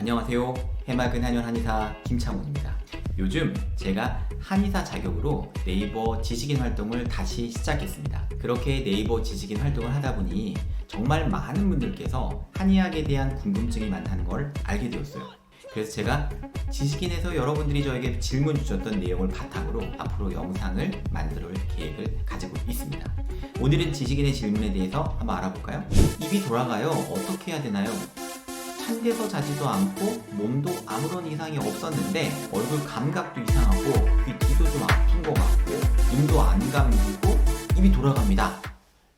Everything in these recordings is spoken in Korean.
안녕하세요. 해맑은 한의원 한의사 김창훈입니다. 요즘 제가 한의사 자격으로 네이버 지식인 활동을 다시 시작했습니다. 그렇게 네이버 지식인 활동을 하다 보니 정말 많은 분들께서 한의학에 대한 궁금증이 많다는 걸 알게 되었어요. 그래서 제가 지식인에서 여러분들이 저에게 질문 주셨던 내용을 바탕으로 앞으로 영상을 만들 계획을 가지고 있습니다. 오늘은 지식인의 질문에 대해서 한번 알아볼까요? 입이 돌아가요. 어떻게 해야 되나요? 찬데서 자지도 않고 몸도 아무런 이상이 없었는데 얼굴 감각도 이상하고 귀 뒤도 좀 아픈 것 같고 눈도 안 감기고 입이 돌아갑니다.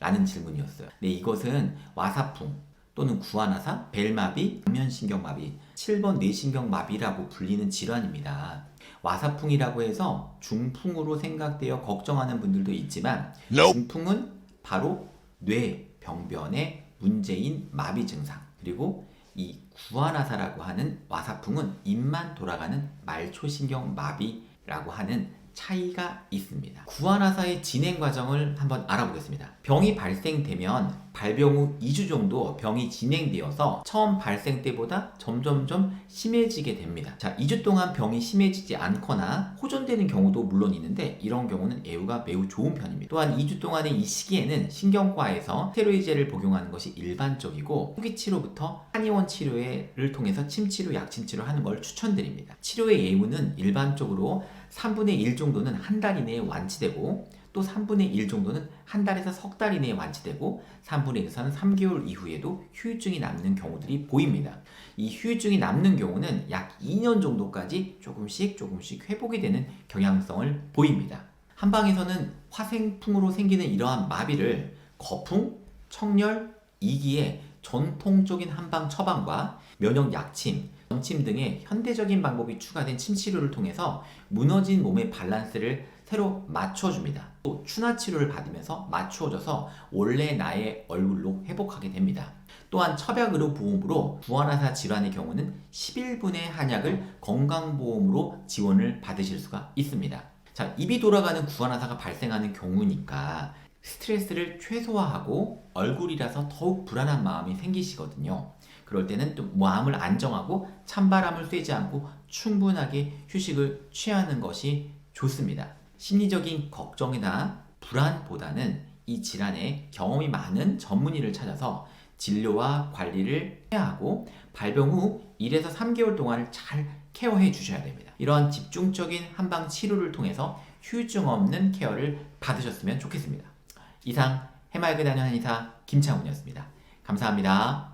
라는 질문이었어요. 네, 이것은 와사풍 또는 구안화사, 벨마비, 안면신경마비, 7번 뇌신경마비라고 불리는 질환입니다. 와사풍이라고 해서 중풍으로 생각되어 걱정하는 분들도 있지만 중풍은 바로 뇌 병변의 문제인 마비 증상 그리고 이 구안화사라고 하는 와사풍은 입만 돌아가는 말초신경 마비라고 하는 차이가 있습니다. 구안화사의 진행 과정을 한번 알아보겠습니다. 병이 발생되면 발병 후 2주 정도 병이 진행되어서 처음 발생 때보다 점점점 심해지게 됩니다. 자, 2주 동안 병이 심해지지 않거나 호전되는 경우도 물론 있는데 이런 경우는 애우가 매우 좋은 편입니다. 또한 2주 동안의 이 시기에는 신경과에서 스테로이드제를 복용하는 것이 일반적이고 후기 치료부터 한의원 치료를 통해서 침치료, 약침치료 하는 걸 추천드립니다. 치료의 예우는 일반적으로 3분의 1 정도는 한 달 이내에 완치되고 또 3분의 1 정도는 한 달에서 석 달 이내에 완치되고 3분의 1에서는 3개월 이후에도 후유증이 남는 경우들이 보입니다. 이 후유증이 남는 경우는 약 2년 정도까지 조금씩 조금씩 회복이 되는 경향성을 보입니다. 한방에서는 화생풍으로 생기는 이러한 마비를 거풍, 청열, 이기의 전통적인 한방 처방과 면역 약침, 전침 등의 현대적인 방법이 추가된 침 치료를 통해서 무너진 몸의 밸런스를 새로 맞춰줍니다. 또 추나 치료를 받으면서 맞추어져서 원래 나의 얼굴로 회복하게 됩니다. 또한 첩약의료 보험으로 구안화사 질환의 경우는 11분의 한약을 건강보험으로 지원을 받으실 수가 있습니다. 자, 입이 돌아가는 구안화사가 발생하는 경우니까 스트레스를 최소화하고 얼굴이라서 더욱 불안한 마음이 생기시거든요. 그럴 때는 또 마음을 안정하고 찬바람을 쐬지 않고 충분하게 휴식을 취하는 것이 좋습니다. 심리적인 걱정이나 불안보다는 이 질환에 경험이 많은 전문의를 찾아서 진료와 관리를 해야 하고 발병 후 1에서 3개월 동안을 잘 케어해 주셔야 됩니다. 이러한 집중적인 한방 치료를 통해서 후유증 없는 케어를 받으셨으면 좋겠습니다. 이상 해맑은 한의사 김창훈이었습니다. 감사합니다.